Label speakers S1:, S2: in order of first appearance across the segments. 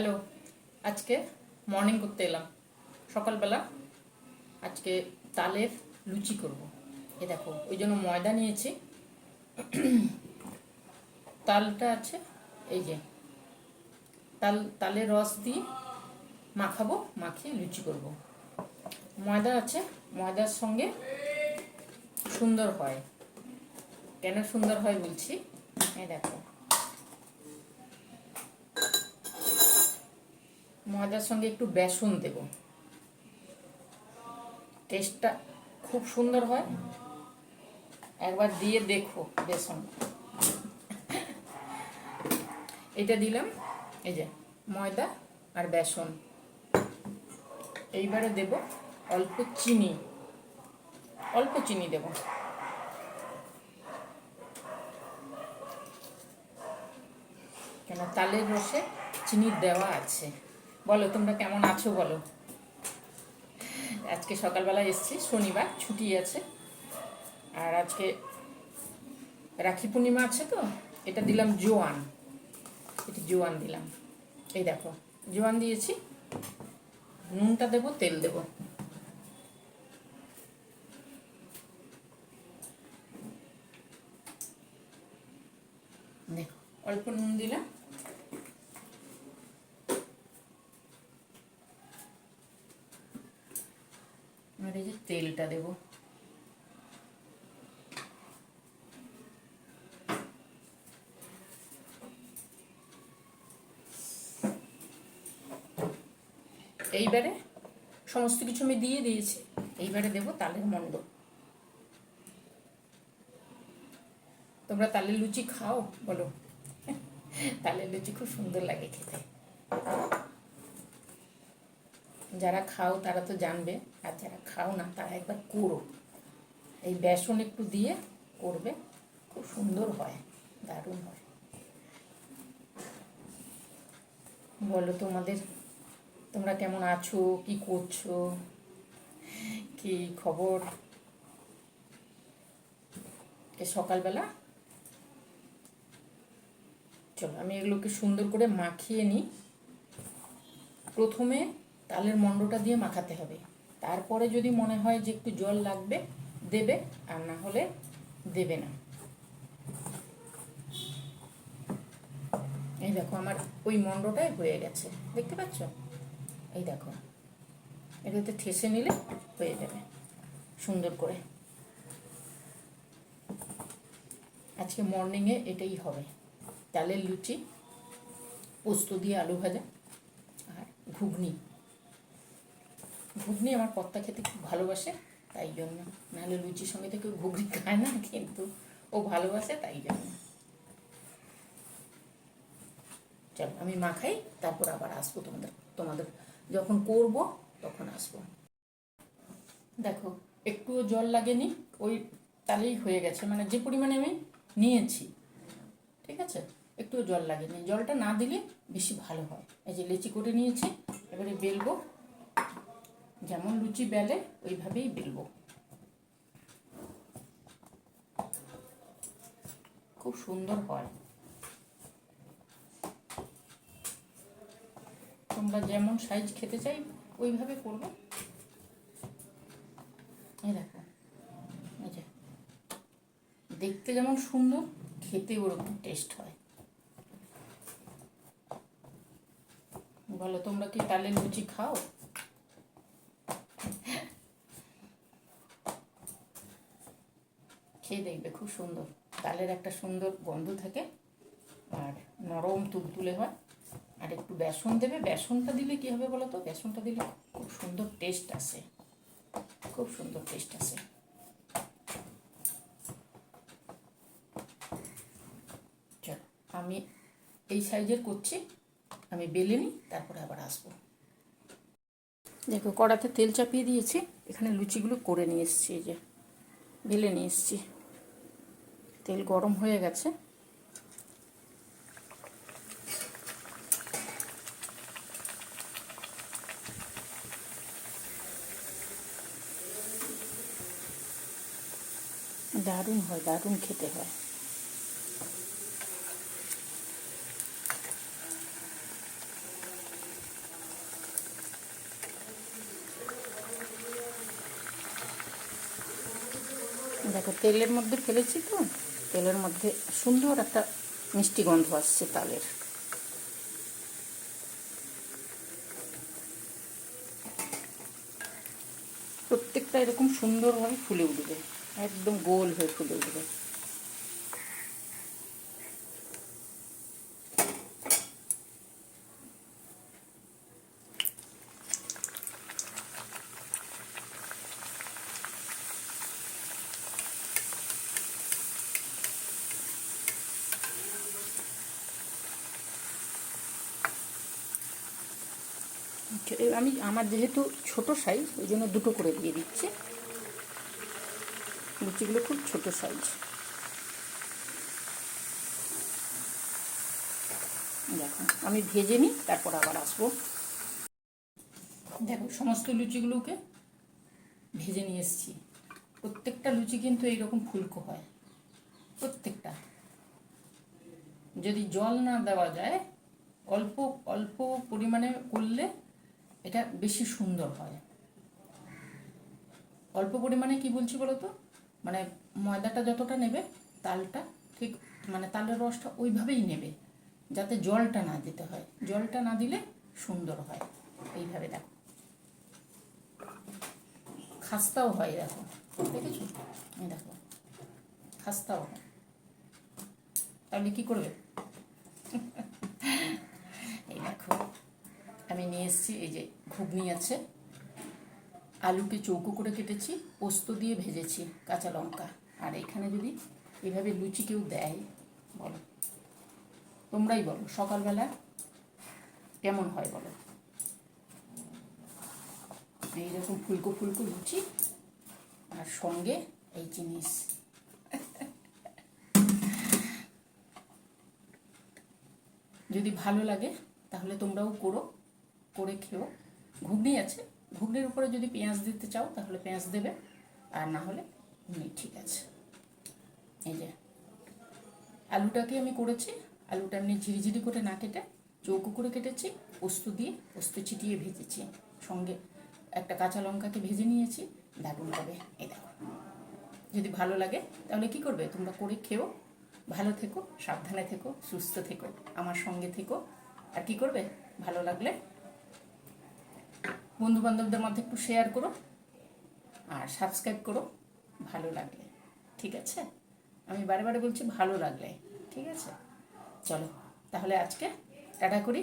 S1: Hello, আজকে morning করতে এলাম। সকালবেলা আজকে তালের লুচি করব। এ দেখো, ওই জন্য ময়দা নিয়েছি। তালটা আছে, এই যে, তাল, তালের রস দিয়ে মাখাবো, মাখিয়ে লুচি করব। ময়দা আছে, ময়দার সঙ্গে সুন্দর হয়। কেন সুন্দর হয় বলছি? এই দেখো ময়দার সঙ্গে একটু বেসন দেব। টেস্টটা খুব সুন্দর হয়। একবার দিয়ে দেখো বেসন। এটা দিলাম, এই যে ময়দা আর বেসন। এইবারে দেব অল্প চিনি। অল্প চিনি দেব। কেন? তালের রসে চিনি দেওয়া আছে। বলো, তোমরা কেমন আছো বলো? আজকে সকালবেলা এসছি, শনিবার, ছুটি আছে। আর আজকে রাখি পূর্ণিমা আছে তো, এটা দিলাম জোয়ান। এটা জোয়ান দিলাম। এই দেখো, জোয়ান দিয়েছি। নুনটা দেবো, তেল দেবো। দেখো, অল্প নুন দিলাম আর এই যে তেলটা দেব। এইবারে সমস্ত কিছু আমি দিয়ে দিয়েছি। এইবারে দেব তালের মন্ড। তোমরা তালের লুচি খাও, বলো। তালের লুচি খুব সুন্দর লাগে খেতে। যারা খাও তারা তো জানবে, আর যারা খাও না তারা একবার করো এই বেসন একটু দিয়ে করবে, খুব সুন্দর হয়, দারুণ হয়। বলো তোমাদের, তোমরা কেমন আছো, কি করছ, কি খবর? সকালবেলা? চলো আমি এগুলোকে সুন্দর করে মাখিয়ে নিই। প্রথমে তালের মণ্ডটা দিয়ে মাখাতে হবে। তারপরে যদি মনে হয় যে একটু জল লাগবে, দেবে, আর না হলে দেবে না। এই দেখো, আমার ওই মণ্ডটাই হয়ে গেছে। দেখতে পাচ্ছ? এই দেখো, এটাতে ঠেসে নিলে হয়ে যাবে, সুন্দর করে। আজকে মর্নিংয়ে এটাই হবে। তালের লুচি, পোস্ত দিয়ে আলু ভাজা, আর ঘুগনি। ঘুগনি আমার কর্তা খেতে খুব ভালোবাসে, তাই জন্য। নাহলে লুচির সঙ্গে তো কেউ ঘুগনি খায় না, কিন্তু ও ভালোবাসে, তাই জন্য। চলো আমি মাখাই তারপর আবার আসব তোমাদের তোমাদের যখন করব, তখন আসব। দেখো, একটুও জল লাগেনি, ওই তাহলেই হয়ে গেছে মানে যে পরিমাণে আমি নিয়েছি, ঠিক আছে? একটুও জল লাগেনি। জলটা না দিলে বেশি ভালো হয়। এই যে লেচি করে নিয়েছি, এবারে বেলবো। যেমন লুচি বেলে, ওইভাবেই বেলবো। খুব সুন্দর হয়। তোমরা যেমন সাইজ খেতে চাই, ওইভাবে করবে। এই দেখো, এই যে। দেখতে যেমন সুন্দর খেতে ওরকম টেস্ট হয়। বলো, তোমরা কি তালের লুচি খাও? খেয়ে দেখবে, খুব সুন্দর। তালের একটা সুন্দর গন্ধ থাকে, আর নরম তুলতুলে হয়। আর একটু বেসন দেবে, বেসনটা দিলে কী হবে বলো তো বেসনটা দিলে খুব সুন্দর টেস্ট আসে। খুব সুন্দর টেস্ট আসে। চলো, আমি এই সাইজের করছি, আমি বেলে নিই, তারপরে আবার আসব। দেখো, কড়াতে তেল চাপিয়ে দিয়েছি, এখানে লুচিগুলো করে নিয়ে এসেছি, এই যে। বেলে নিয়ে এসেছি। তেল গরম হয়ে গেছে। দারুণ হয় দারুণ খেতে হয়। দেখো তেলের মধ্যে ফেলেছি তো। তেলের মধ্যে সুন্দর একটা মিষ্টি গন্ধ আসছে তালের। প্রত্যেকটা এরকম সুন্দরভাবে ফুলে উঠবে, একদম গোল হয়ে ফুলে উঠবে। আমি, আমার যেহেতু ছোট সাইজ ওই জন্য দুটো করে দিয়ে দিচ্ছি। লুচিগুলো খুব ছোট সাইজ দেখো, আমি ভেজে নিই, তারপর আবার আসব। দেখো, সমস্ত লুচিগুলোকে ভেজে নিয়ে এসেছি। প্রত্যেকটা লুচি কিন্তু এইরকম ফুলকো হয়। প্রত্যেকটা। যদি জল না দেওয়া যায়, অল্প অল্প পরিমাণে করলে এটা বেশি সুন্দর হয়। অল্প পরিমাণে কি বলছি বলো তো মানে ময়দাটা যতটা নেবে, তালটা ঠিক মানে তালের রসটা ওইভাবেই নেবে, যাতে জলটা না দিতে হয়। জলটা না দিলে সুন্দর হয়। এইভাবে দেখো। খাস্তাও হয় দেখো দেখেছ? দেখো। খাস্তাও হয়। তাহলে কি করবে? এই দেখো, আমি নিয়ে এসেছি, এই যে ঘুগনি আছে, আলুকে চৌকো করে কেটেছি, পোস্ত দিয়ে ভেজেছি কাঁচা লঙ্কা। আর এখানে যদি এভাবে লুচি কেউ দেয়, বলো। তোমরাই বলো, সকালবেলা কেমন হয় বলো? এইরকম ফুলকো ফুলকো লুচি আর সঙ্গে এই জিনিস। যদি ভালো লাগে, তাহলে তোমরাও করো, করে খেও। ঘুগনি আছে। ঘুগনির উপরে যদি পেঁয়াজ দিতে চাও, তাহলে পেঁয়াজ দেবে। আর না হলে ঠিক আছে। এই যে, আলুটাকে আমি করেছি। আলুটা এমনি ঝিরিঝিরি করে না কেটে চৌকো করে কেটেছি, পোস্ত দিয়ে পোস্ত ছিটিয়ে ভেজেছি। সঙ্গে একটা কাঁচা লঙ্কাকে ভেজে নিয়েছি, দারুণ হবে। এই দেখো, যদি ভালো লাগে, তাহলে কি করবে? তোমরা করে খেও। ভালো থেকো, সাবধানে থেকো, সুস্থ থেকো, আমার সঙ্গে থেকো। আর কি করবে? ভালো লাগলে বন্ধু বান্ধবদের মধ্যে একটু শেয়ার করো আর সাবস্ক্রাইব করো, ভালো লাগলে, ঠিক আছে? আমি বারে বারে বলছি ভালো লাগলে, ঠিক আছে? চলো, তাহলে আজকে টাটা করি।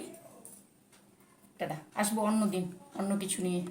S1: টাটা, আসব অন্য দিন অন্য কিছু নিয়ে।